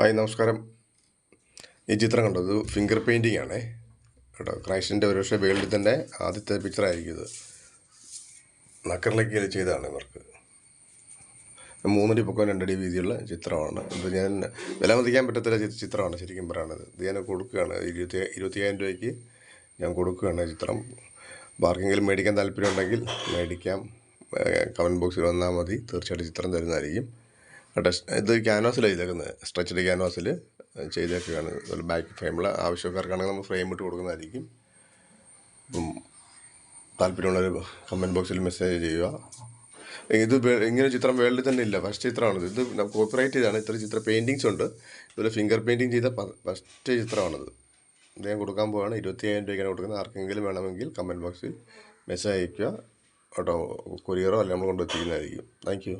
Hi നമസ്കാരം. ഈ ചിത്രം കണ്ടോ ഫിംഗർ പെയിന്റിംഗ് ആണേ. കേട്ടോ ക്രൈസ്റ്റിന്റെ ഒരുപക്ഷെ വേൾഡിൽ തന്നെ ആദ്യത്തെ പിക്ചറായിരിക്കും ഇത്. നക്കറിലേക്ക് ചെയ്തതാണ് ഇവർക്ക്. മൂന്നടി പൊക്കം രണ്ടടി വീതിയുള്ള ചിത്രമാണ്. ഇത് ഞാൻ വില മതിക്കാൻ പറ്റത്തില്ല ചിത്രമാണ് ശരിക്കും പറയുന്നത് ഇത് ഞാൻ കൊടുക്കുകയാണ്. ഇരുപത്തി ഇരുപത്തിയായിരം രൂപയ്ക്ക് ഞാൻ കൊടുക്കുകയാണ് ചിത്രം. ബാർക്കെങ്കിലും മേടിക്കാൻ താല്പര്യമുണ്ടെങ്കിൽ മേടിക്കാം. കമന്റ് ബോക്സിൽ വന്നാൽ മതി. തീർച്ചയായിട്ടും ചിത്രം തരുന്നതായിരിക്കും. കേട്ടോ ഇത് ക്യാൻവാസിലാണ് ചെയ്തേക്കുന്നത് സ്ട്രെച്ചഡ് ക്യാൻവാസിൽ ചെയ്തേക്കുകയാണ്. അതുപോലെ ബാക്ക് ഫ്രെയിമിൽ ആവശ്യക്കാർക്കാണെങ്കിൽ നമ്മൾ ഫ്രെയിം ഇട്ട് കൊടുക്കുന്നതായിരിക്കും. അപ്പം താല്പര്യമുള്ളവർ കമന്റ് ബോക്സിൽ മെസ്സേജ് ചെയ്യുക. ഇത് ഇങ്ങനെ ചിത്രം വേൾഡിൽ തന്നെ ഇല്ല. ഫസ്റ്റ് ചിത്രമാണിത്. ഇത് കോപ്പറേറ്റ് ചെയ്താണ്. ഇത്ര ചിത്ര പെയിന്റിങ്സ് ഉണ്ട്. ഇതുപോലെ ഫിംഗർ പെയിന്റിങ് ചെയ്ത ഫസ്റ്റ് ചിത്രമാണത്. ഇദ്ദേഹം കൊടുക്കാൻ പോവാണ്. ഇരുപത്തി അയ്യായിരം രൂപയ്ക്കാണ് കൊടുക്കുന്നത്. ആർക്കെങ്കിലും വേണമെങ്കിൽ കമന്റ് ബോക്സിൽ മെസ്സേജ് അയയ്ക്കുക. കേട്ടോ കൊറിയറോ അല്ലെങ്കിൽ നമ്മൾ കൊണ്ടെത്തിക്കുന്നതായിരിക്കും താങ്ക് യു.